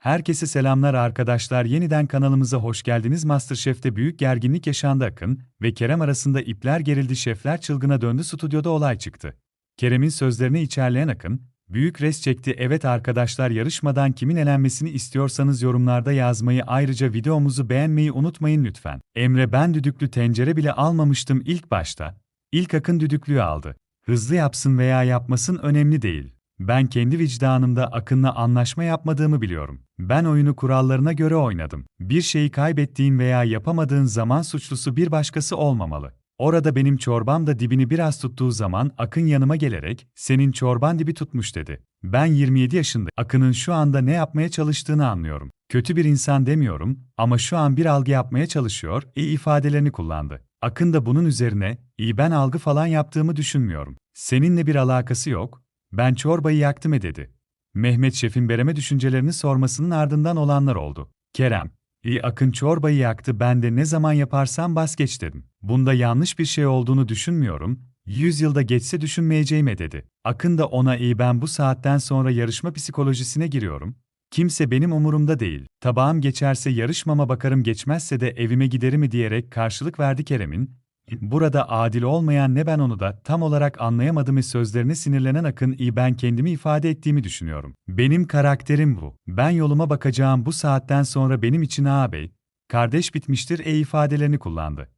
Herkese selamlar arkadaşlar. Yeniden kanalımıza hoş geldiniz. MasterChef'te büyük gerginlik yaşandı Akın ve Kerem arasında ipler gerildi. Şefler çılgına döndü. Stüdyoda olay çıktı. Kerem'in sözlerini içerleyen Akın, büyük res çekti. Evet arkadaşlar yarışmadan kimin elenmesini istiyorsanız yorumlarda yazmayı ayrıca videomuzu beğenmeyi unutmayın lütfen. Emre ben düdüklü tencere bile almamıştım ilk başta. İlk Akın düdüklüyü aldı. Hızlı yapsın veya yapmasın önemli değil. Ben kendi vicdanımda Akın'la anlaşma yapmadığımı biliyorum. Ben oyunu kurallarına göre oynadım. Bir şeyi kaybettiğin veya yapamadığın zaman suçlusu bir başkası olmamalı. Orada benim çorbam da dibini biraz tuttuğu zaman Akın yanıma gelerek, senin çorban dibi tutmuş dedi. Ben 27 yaşında, Akın'ın şu anda ne yapmaya çalıştığını anlıyorum. Kötü bir insan demiyorum ama şu an bir algı yapmaya çalışıyor, iyi ifadelerini kullandı. Akın da bunun üzerine, iyi ben algı falan yaptığımı düşünmüyorum. Seninle bir alakası yok, ben çorbayı yaktım e dedi. Mehmet Şef'in Berem'e düşüncelerini sormasının ardından olanlar oldu. Kerem, iyi Akın çorbayı yaktı ben de ne zaman yaparsam bas geç dedim. Bunda yanlış bir şey olduğunu düşünmüyorum, 100 yılda geçse düşünmeyeceğime dedi. Akın da ona iyi ben bu saatten sonra yarışma psikolojisine giriyorum. Kimse benim umurumda değil. Tabağım geçerse yarışmama bakarım geçmezse de evime giderim mi diyerek karşılık verdi Kerem'in. Burada adil olmayan ne ben onu da tam olarak anlayamadım sözlerine sinirlenen Akın iyi ben kendimi ifade ettiğimi düşünüyorum. Benim karakterim bu. Ben yoluma bakacağım bu saatten sonra benim için ağabey, kardeş bitmiştir e ifadelerini kullandı.